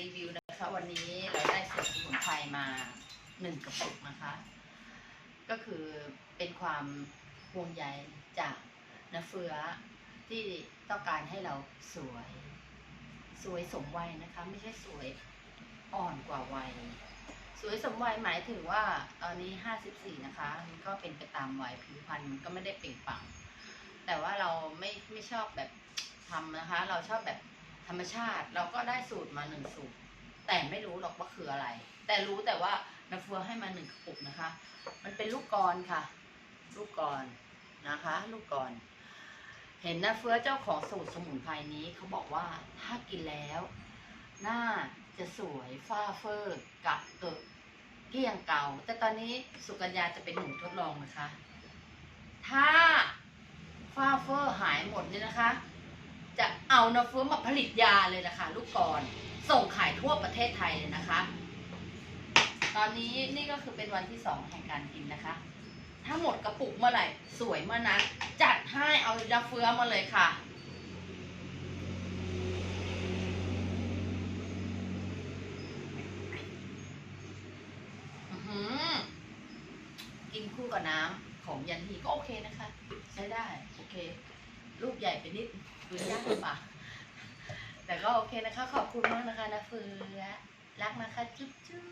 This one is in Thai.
รีวิวนะคะ วันนี้เราได้สูตรสมุนไพรมาหนึ่งกระปุกนะคะ ก็คือเป็นความห่วงใยจากนาเฟือที่ต้องการให้เราสวย สวยสมวัยนะคะ ไม่ใช่สวยอ่อนกว่าวัย สวยสมวัยหมายถึงว่าตอนนี้54นะคะมันก็เป็นไปตามวัยผิวพรรณมันก็ไม่ได้เปล่งปลั่งแต่ว่าเราไม่ไม่ชอบแบบทำนะคะ เราชอบแบบ ธรรมชาติเราก็ได้สูตรมาหนึ่งสูตร แต่ไม่รู้หรอกว่าคืออะไร แต่รู้แต่ว่านาเฟือให้มาหนึ่งกระปุกนะคะ มันเป็นลูกกรนค่ะ ลูกกรนนะคะ ลูกกรนเห็นนาเฟือเจ้าของสูตรสมุนไพรนี้เขาบอกว่าถ้ากินแล้ว หน้าจะสวยฝ้าเฟอร์กะเกิดเกลี้ยงเก่า แต่ตอนนี้สุกัญญาจะเป็นหนูทดลองนะคะ ถ้าฝ้าเฟอร์หายหมดเนี่ยนะคะ จะเอานาเฟือมาผลิตยาเลยนะคะลูกกรอนส่งขายทั่วประเทศไทยเลยนะคะ ตอนนี้นี่ก็คือเป็นวันที่สองแห่งการกินนะคะ ถ้าหมดกระปุกเมื่อไหร่สวยเมื่อนั้น จัดให้เอายาเฟือมาเลยค่ะอือหือกินคู่กับน้ำของยันทีก็โอเคนะคะ ใช้ได้ โอเค ลูกใหญ่ไปนิดฟืนยากหรือเปล่าแต่ก็โอเคนะคะ ขอบคุณมากนะคะนะเฟือรักนะคะ จุ๊บจุ๊บ